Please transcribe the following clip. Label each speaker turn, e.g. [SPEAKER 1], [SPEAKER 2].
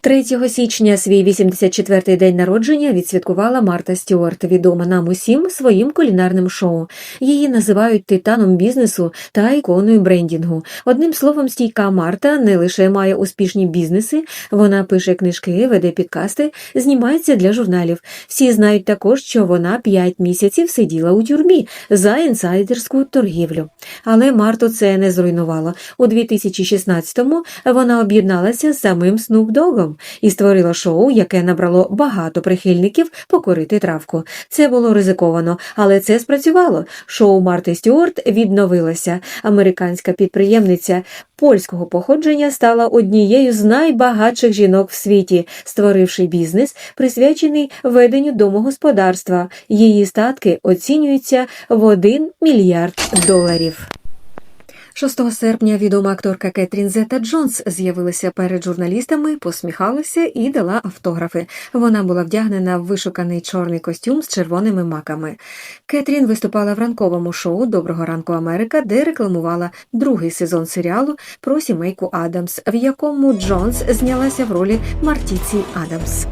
[SPEAKER 1] 3 січня свій 84-й день народження відсвяткувала Марта Стюарт, відома нам усім своїм кулінарним шоу. Її називають титаном бізнесу та іконою брендінгу. Одним словом, стійка Марта не лише має успішні бізнеси, вона пише книжки, веде підкасти, знімається для журналів. Всі знають також, що вона 5 місяців сиділа у тюрмі за інсайдерську торгівлю. Але Марту це не зруйнувало. У 2016-му вона об'єдналася з самим Snoop І створила шоу, яке набрало багато прихильників покорити травку. Це було ризиковано, але це спрацювало. Шоу Марти Стюарт відновилося. Американська підприємниця польського походження стала однією з найбагатших жінок в світі, створивши бізнес, присвячений веденню домогосподарства. Її статки оцінюються в 1 мільярд доларів. 6 серпня відома акторка Кетрін Зета Джонс з'явилася перед журналістами, посміхалася і дала автографи. Вона була вдягнена в вишуканий чорний костюм з червоними маками. Кетрін виступала в ранковому шоу Доброго ранку Америка, де рекламувала другий сезон серіалу про сімейку Адамс, в якому Джонс знялася в ролі Мартіці Адамс.